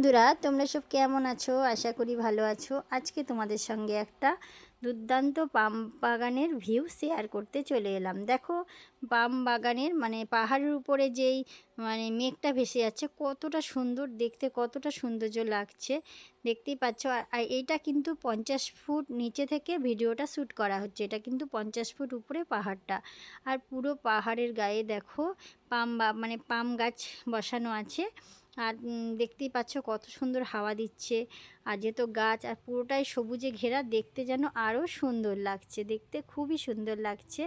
বন্ধুরা, তোমরা সব কেমন আছো? আশা করি ভালো আছো। আজকে তোমাদের সঙ্গে একটা দুর্দান্ত পাম বাগানের ভিউ শেয়ার করতে চলে এলাম। দেখো, পাম বাগানের মানে পাহাড়ের উপরে যেই মানে মেঘটা ভেসে যাচ্ছে, কতটা সুন্দর দেখতে, কতটা সৌন্দর্য লাগছে। দেখতেই পাচ্ছ, আর এইটা কিন্তু পঞ্চাশ ফুট নিচে থেকে ভিডিওটা শ্যুট করা হচ্ছে। এটা কিন্তু পঞ্চাশ ফুট উপরে পাহাড়টা। আর পুরো পাহাড়ের গায়ে দেখো, পাম বা মানে পাম গাছ বসানো আছে। আর দেখতেই পাচ্ছ কত সুন্দর হাওয়া দিচ্ছে। আর যেহেতু গাছ, আর পুরোটাই সবুজে ঘেরা, দেখতে যেন আরও সুন্দর লাগছে। দেখতে খুবই সুন্দর লাগছে।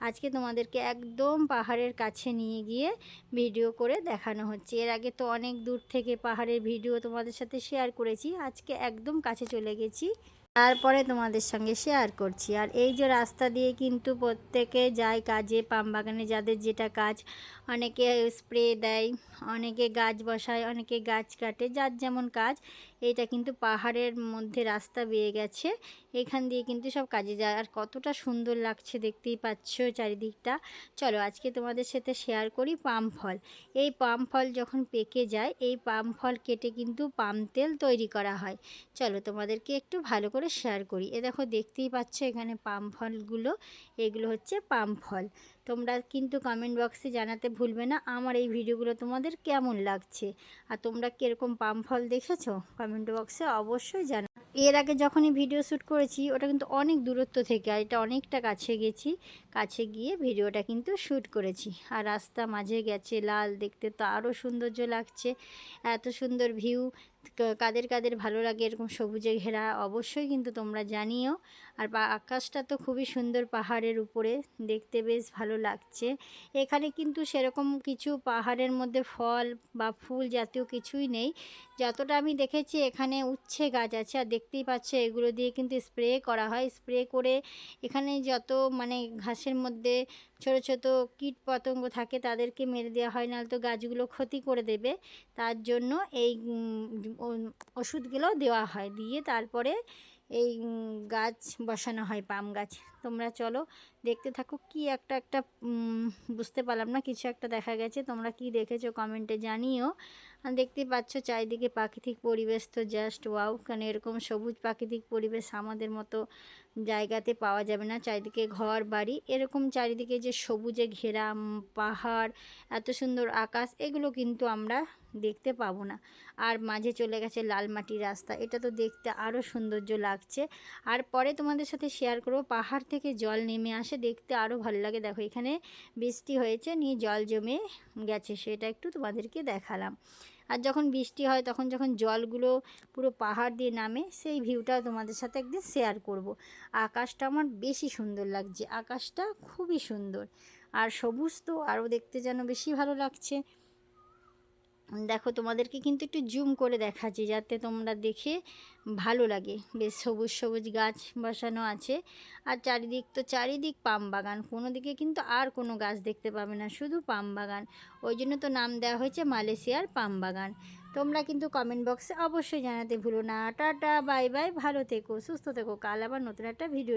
আজকে তোমাদেরকে একদম পাহাড়ের কাছে নিয়ে গিয়ে ভিডিও করে দেখানো হচ্ছে। এর আগে তো অনেক দূর থেকে পাহাড়ের ভিডিও তোমাদের সাথে শেয়ার করেছি। আজকে একদম কাছে চলে গেছি। তারপরে তোমাদের সঙ্গে শেয়ার করছি। আর এই যে রাস্তা দিয়ে কিন্তু প্রত্যেকে যায় কাজে, পাম বাগানে যাদের যেটা কাজ অনেকে স্প্রে দেয়, অনেকে গাছ বসায়, অনেকে গাছ কাটে, যার যেমন কাজ। এটা কিন্তু পাহাড়ের মধ্যে রাস্তা বেয়ে গেছে। এখান দিয়ে কিন্তু সব কাজে যায়। আর কতটা সুন্দর লাগছে দেখতেই পাচ্ছ চারিদিকটা। চলো আজকে তোমাদের সাথে শেয়ার করি পাম ফল। এই পাম ফল যখন পেকে যায়, এই পাম ফল কেটে কিন্তু পাম তেল তৈরি করা হয়। চলো তোমাদেরকে একটু ভালো করে শেয়ার করি। এ দেখো দেখতেই পাচ্ছ এখানে পাম ফলগুলো। এগুলো হচ্ছে পাম ফল। তোমরা কিন্তু কমেন্ট বক্সে জানাতে ভুলবে না, আমার এই ভিডিওগুলো তোমাদের কেমন লাগছে? আর তোমরা কীরকম পাম ফল দেখেছ? কমেন্ট বক্সে অবশ্যই জানা এর আগে যখনই ভিডিও শ্যুট করেছি, ওটা কিন্তু অনেক দূরত্ব থেকে, আর এটা অনেকটা কাছে গেছি, কাছে গিয়ে ভিডিওটা কিন্তু শ্যুট করেছি। আর রাস্তা মাঝে গেছে, লাল দেখতে তো আরও সৌন্দর্য লাগছে, এত সুন্দর ভিউ কাদের কাদের ভালো লাগে এরকম সবুজে ঘেরা অবশ্যই কিন্তু তোমরা জানিও। আর আকাশটা তো খুবই সুন্দর পাহাড়ের উপরে, দেখতে বেশ ভালো লাগছে। এখানে কিন্তু সেরকম কিছু পাহাড়ের মধ্যে ফল বা ফুল জাতীয় কিছুই নেই। যতটা আমি দেখেছি এখানে উচ্ছে গাছ আছে, আর দেখতেই পাচ্ছ এগুলো দিয়ে কিন্তু স্প্রে করা হয়। স্প্রে করে এখানে যত মানে ঘাসের মধ্যে ছোট ছোট কীট পতঙ্গ থাকে তাদেরকে মেরে দেওয়া হয়, নাহলে তো গাছগুলো ক্ষতি করে দেবে। তার জন্য এই ওষুধগুলো দেওয়া হয়। দিয়ে তারপরে এই গাছ বসানো হয়, পাম গাছ। তোমরা চলো দেখতে থাকো কি একটা একটা বুঝতে পারলাম না, কিছু একটা দেখা গেছে। তোমরা কি দেখেছ কমেন্টে জানিও। আর দেখতেই পাচ্ছ চারিদিকে প্রাকৃতিক পরিবেশ তো জাস্ট ওয়াও কারণ এরকম সবুজ প্রাকৃতিক পরিবেশ আমাদের মতো জায়গাতে পাওয়া যাবে না। চারিদিকে ঘর বাড়ি, এরকম চারিদিকে যে সবুজে ঘেরা পাহাড়, এত সুন্দর আকাশ, এগুলো কিন্তু আমরা দেখতে পাবো না। আর মাঝে চলে গেছে লাল মাটির রাস্তা, এটা তো দেখতে আরও সৌন্দর্য লাগছে। আর পরে তোমাদের সাথে শেয়ার করব, পাহাড় থেকে জল নেমে আসে, দেখতে আরও ভালো লাগে। দেখো, এখানে বৃষ্টি হয়েছে, নিয়ে জল জমে গেছে, সেটা একটু তোমাদেরকে দেখালাম। আর যখন বৃষ্টি হয় তখন যখন জলগুলো পুরো পাহাড় দিয়ে নামে, সেই ভিউটা তোমাদের সাথে একদিন শেয়ার করব। আকাশটা আমার বেশি সুন্দর লাগছে। আকাশটা খুবই সুন্দর। আর সবুজ তো আরও দেখতে যেন বেশি ভালো লাগছে। দেখো, তোমাদেরকে কিন্তু একটু জুম করে দেখাচ্ছি যাতে তোমরা দেখে ভালো লাগে। বেশ সবুজ সবুজ গাছ বসানো আছে। আর চারিদিক তো চারিদিক পাম বাগান। কোনো দিকে কিন্তু আর কোনো গাছ দেখতে পাবে না, শুধু পাম বাগান। ওই জন্য তো নাম দেওয়া হয়েছে মালয়েশিয়ার পাম বাগান। তোমরা কিন্তু কমেন্ট বক্সে অবশ্যই জানাতে ভুলো না। টাটা, বাই বাই, ভালো থেকো, সুস্থ থেকো। কাল আবার নতুন একটা ভিডিও